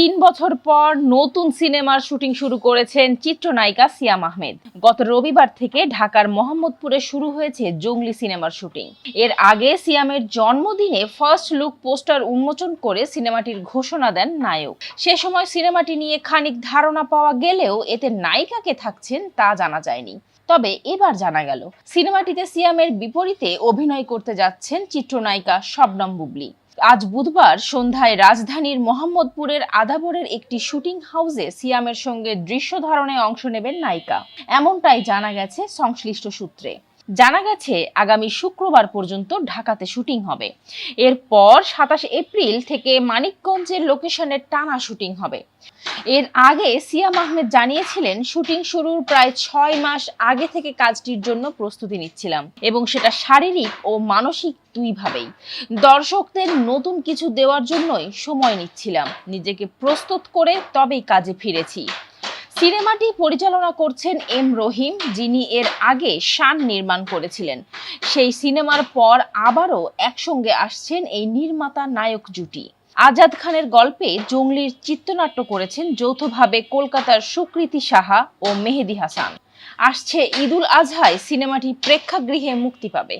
তিন বছর পর নতুন সিনেমার শুটিং শুরু করেছেন চিত্রনায়িকা সিয়াম আহমেদ। গত রবিবার থেকে ঢাকার মোহাম্মদপুরে শুরু হয়েছে জঙ্গলি সিনেমার শুটিং। এর আগে সিয়ামের জন্মদিনে ফার্স্ট লুক পোস্টার উন্মোচন করে সিনেমাটির ঘোষণা দেন নায়ক। সে সময় সিনেমাটি নিয়ে খানিক ধারণা পাওয়া গেলেও এতে নায়িকাকে থাকছেন তা জানা যায়নি। তবে এবার জানা গেল, সিনেমাটিতে সিয়ামের বিপরীতে অভিনয় করতে যাচ্ছেন চিত্রনায়িকা শবনম বুবলি। আজ বুধবার সন্ধ্যায় রাজধানীর মোহাম্মদপুরের আদাবরের একটি শুটিং হাউসে সিয়ামের সঙ্গে দৃশ্য ধারণে অংশ নেবেন নায়িকা। এমনটাই জানা গেছে সংশ্লিষ্ট সূত্রে। জানা গেছে, আগামী শুক্রবার পর্যন্ত ঢাকাতে শুটিং হবে। এরপর সাতাশ এপ্রিল থেকে মানিকগঞ্জের লোকেশনে টানা শুটিং হবে। এর আগে সিয়াম আহমেদ জানিয়েছিলেন, শুটিং শুরুর প্রায় ছয় মাস আগে থেকে কাজটির জন্য প্রস্তুতি নিচ্ছিলাম এবং সেটা শারীরিক ও মানসিক দুইভাবেই। দর্শকদের নতুন কিছু দেওয়ার জন্যই সময় নিচ্ছিলাম। নিজেকে প্রস্তুত করে তবেই কাজে ফিরেছি। সিনেমাটি পরিচালনা করছেন এম রহিম, যিনি এর আগে শান নির্মাণ করেছিলেন। সেই সিনেমার পর আবারও একসঙ্গে আসছেন এই নির্মাতা নায়ক জুটি। আজাদ খানের গল্পে জঙ্গলির চিত্রনাট্য করেছেন যৌথভাবে কলকাতার সুকৃতি সাহা ও মেহেদি হাসান। আসছে ঈদুল আজহায়, সিনেমাটি প্রেক্ষাগৃহে মুক্তি পাবে।